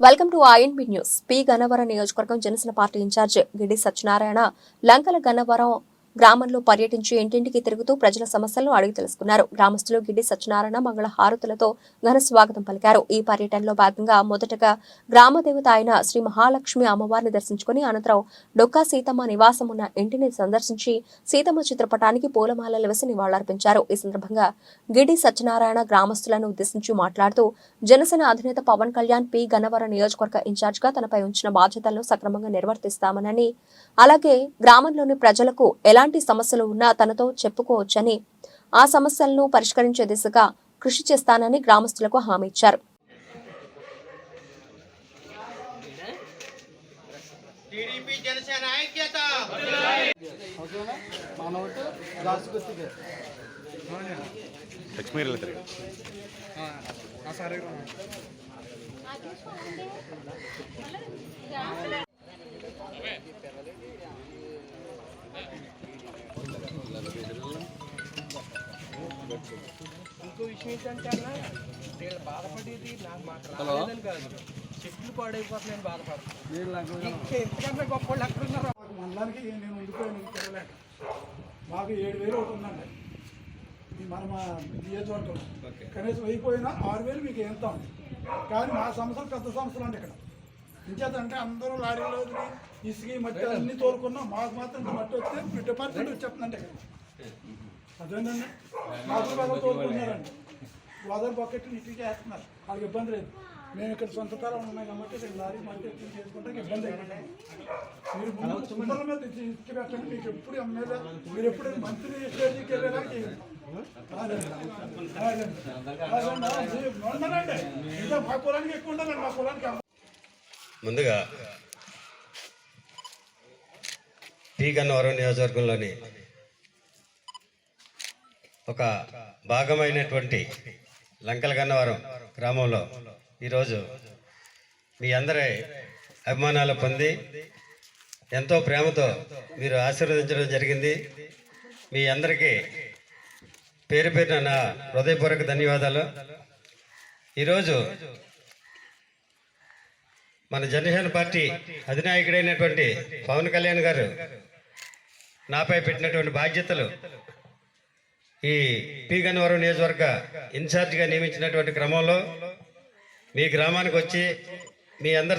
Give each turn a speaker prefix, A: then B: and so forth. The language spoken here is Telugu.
A: Welcome to INB news. P Gannavaram నియోజకవర్గం Janasena party in charge Gidi Satyanarayana Lankala Gannavaram గ్రామంలో పర్యటించి ఇంటింటికి తిరుగుతూ ప్రజల సమస్యలను అడిగి తెలుసుకున్నారు. గ్రామస్తులు గిడ్డి సత్యనారాయణ మంగళ హారతులతో ఘన స్వాగతం పలికారు. ఈ పర్యటనలో భాగంగా మొదటగా గ్రామ దేవత అయిన శ్రీ మహాలక్ష్మి అమ్మవారిని దర్శించుకుని అనంతరం డొక్కా సీతమ్మ నివాసం ఉన్న ఇంటిని సందర్శించి సీతమ్మ చిత్రపటానికి పూలమాలలు వేసి నివాళులర్పించారు. ఈ సందర్భంగా గిడి సత్యనారాయణ గ్రామస్తులను ఉద్దేశించి మాట్లాడుతూ జనసేన అధినేత పవన్ కళ్యాణ్ పి. గన్నవరం నియోజకవర్గ ఇన్ఛార్జిగా తనపై ఉంచిన బాధ్యతలను సక్రమంగా నిర్వర్తిస్తామనని అలాగే గ్రామంలోని ప్రజలకు ఎలా ఎలాంటి సమస్యలు ఉన్నా తనతో చెప్పుకోవచ్చని ఆ సమస్యలను పరిష్కరించే దిశగా కృషి చేస్తానని గ్రామస్తులకు హామీ ఇచ్చారు.
B: టీడీపీ జనసేన ఐక్యత!
C: ఓకేనా
D: ఇంకో విషయం ఏంటంటే అన్న వీళ్ళు బాధపడేది నాకు మాకు రాలేదని కాదు చెట్లు పాడైపోతున్నాయని బాధపడుతున్నాను ఇంకా ఎంతకన్నా గొప్ప వాళ్ళు ఎక్కడ ఉన్నారు
C: మాకు మండలానికి నేను ఉండిపోయాను ఇంక మాకు ఏడు వేలు ఒకటి ఉందండి ఇది మన మా నియోజకవర్గం కనీసం అయిపోయినా ఆరు వేలు మీకు ఎంతాం కానీ మా సంస్థలు పెద్ద సంస్థలు అండి ఇక్కడ ఇంచేతంటే అందరూ లారీలో వదిలి ఇసుక మట్టి అన్ని తోలుకున్నాం మాకు మాత్రం మట్టి వస్తే డిపార్ట్మెంట్ వచ్చేస్తుందండి ఇక్కడ. అదేంటండి మాకు బాగా తోలుకుంటున్నారండి గోదావరి బకెట్లు ఇంటికి వేస్తున్నారు. వాళ్ళకి ఇబ్బంది లేదు. మేము ఇక్కడ సొంత తరం ఉన్నాయి కాబట్టి ఇక్కడ లారీ ఎత్తి చేసుకుంటే ఇబ్బంది అయిపోయింది మీరు ముందు చుట్టల మీద ఇచ్చి పెట్టండి. మీకు ఎప్పుడు ఎమ్మెల్యే మీరు ఎప్పుడు మంత్రి స్టేజీకి వెళ్ళేలా చేయండి మా కులానికి ఎక్కువ ఉండాలండి మా కులానికి
E: ముందుగా పి గన్నవరం నియోజకవర్గంలోని ఒక భాగమైనటువంటి లంకల గన్నవరం గ్రామంలో ఈరోజు మీ అందరి అభిమానాలు పొంది ఎంతో ప్రేమతో మీరు ఆశీర్వదించడం జరిగింది. మీ అందరికీ పేరు పేరున నా హృదయపూర్వక ధన్యవాదాలు. ఈరోజు మన జనసేన పార్టీ అధినాయకుడైనటువంటి పవన్ కళ్యాణ్ గారు నాపై పెట్టినటువంటి బాధ్యతలు ఈ పి గన్నవరం నియోజకవర్గ ఇన్ఛార్జిగా నియమించినటువంటి క్రమంలో మీ గ్రామానికి వచ్చి మీ అందరి